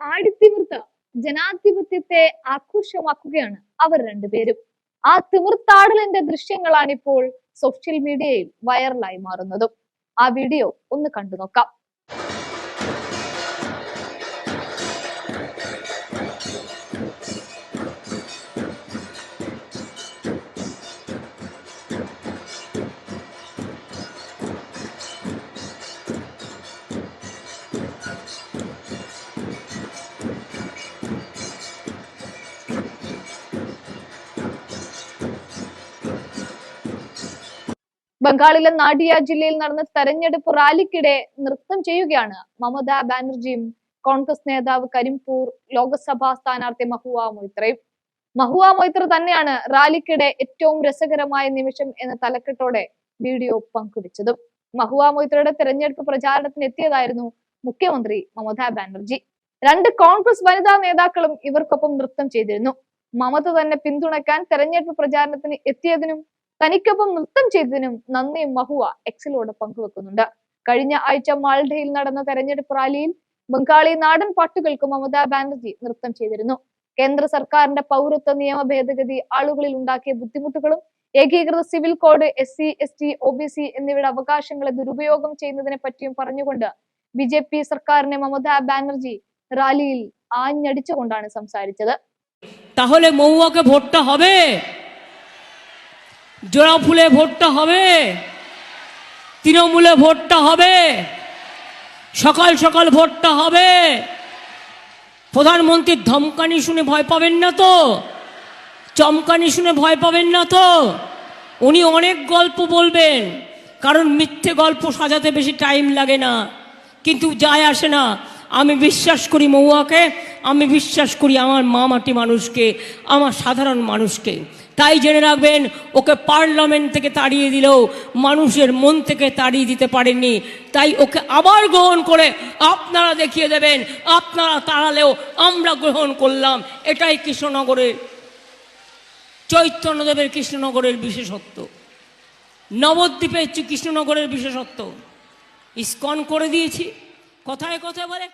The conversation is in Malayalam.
ആടിത്തിമിർത്ത് ജനാധിപത്യത്തെ ആഘോഷമാക്കുകയാണ് അവർ രണ്ടുപേരും. ആ തിമിർത്താടലിന്റെ ദൃശ്യങ്ങളാണ് ഇപ്പോൾ സോഷ്യൽ മീഡിയയിൽ വൈറലായി മാറുന്നതും. ആ വീഡിയോ ഒന്ന് കണ്ടു നോക്കാം ബംഗാളിലെ നാഡിയ ജില്ലയിൽ നടന്ന തെരഞ്ഞെടുപ്പ് റാലിക്കിടെ നൃത്തം ചെയ്യുകയാണ് മമതാ ബാനർജിയും കോൺഗ്രസ് നേതാവ് കരിംപൂർ ലോക്സഭാ സ്ഥാനാർത്ഥി മഹുവ മൊയ്ത്രയും മഹുവ മൊയ്ത്ര തന്നെയാണ് റാലിക്കിടെ ഏറ്റവും രസകരമായ നിമിഷം എന്ന തലക്കെട്ടോടെ വീഡിയോ പങ്കുവച്ചതും. മഹുവ മൊയ്ത്രയുടെ തെരഞ്ഞെടുപ്പ് പ്രചാരണത്തിന് എത്തിയതായിരുന്നു മുഖ്യമന്ത്രി മമതാ ബാനർജി. രണ്ട് കോൺഗ്രസ് വനിതാ നേതാക്കളും ഇവർക്കൊപ്പം നൃത്തം ചെയ്തിരുന്നു. മമത തന്നെ പിന്തുണയ്ക്കാൻ തെരഞ്ഞെടുപ്പ് പ്രചാരണത്തിന് എത്തിയതിനും തനിക്കൊപ്പം നൃത്തം ചെയ്തതിനും നന്ദിയും മഹുവ എക്സിലൂടെ പങ്കുവെക്കുന്നുണ്ട് കഴിഞ്ഞ ആഴ്ച മാൾഡയിൽ നടന്ന തെരഞ്ഞെടുപ്പ് റാലിയിൽ ബംഗാളി നാടൻ പാട്ടുകൾക്ക് മമതാ ബാനർജി നൃത്തം ചെയ്തിരുന്നു കേന്ദ്ര സർക്കാരിന്റെ പൗരത്വ നിയമ ഭേദഗതി ആളുകളിൽ ഉണ്ടാക്കിയ ബുദ്ധിമുട്ടുകളും ഏകീകൃത civil code S C S T O B C എന്നിവയുടെ അവകാശങ്ങളെ ദുരുപയോഗം ചെയ്യുന്നതിനെ പറ്റിയും പറഞ്ഞുകൊണ്ട് ബി ജെ പി സർക്കാരിനെ മമതാ ബാനർജി റാലിയിൽ ആഞ്ഞടിച്ചുകൊണ്ടാണ് സംസാരിച്ചത് তাহলে মৌয়াকে ভোটটা হবে জোড়া ফুলে ভোটটা হবে, তৃণমূলে ভোটটা হবে, সকাল সকাল ভোটটা হবে। প্রধানমন্ত্রীর ধমকানি শুনে ভয় পাবেন না তো, চমকানি শুনে ভয় পাবেন না তো। উনি অনেক গল্প বলবেন, কারণ মিথ্যে গল্প সাজাতে বেশি টাইম লাগে না, কিন্তু যায় আসে না। আমি বিশ্বাস করি মৌয়াকে আমি বিশ্বাস করি আমার মা মাটি মানুষকে, আমার সাধারণ মানুষকে। তাই জেনে রাখবেন, ওকে পার্লামেন্ট থেকে তাড়িয়ে দিলেও মানুষের মন থেকে তাড়িয়ে দিতে পারেননি। তাই ওকে আবার গ্রহণ করে আপনারা দেখিয়ে দেবেন, আপনারা তাড়ালেও আমরা গ্রহণ করলাম। এটাই কৃষ্ণনগরের, চৈতন্যদেবের কৃষ্ণনগরের বিশেষত্ব। নবদ্বীপের কৃষ্ণনগরের বিশেষত্ব। ইস্কন করে দিয়েছি। কথায় কথায় বলে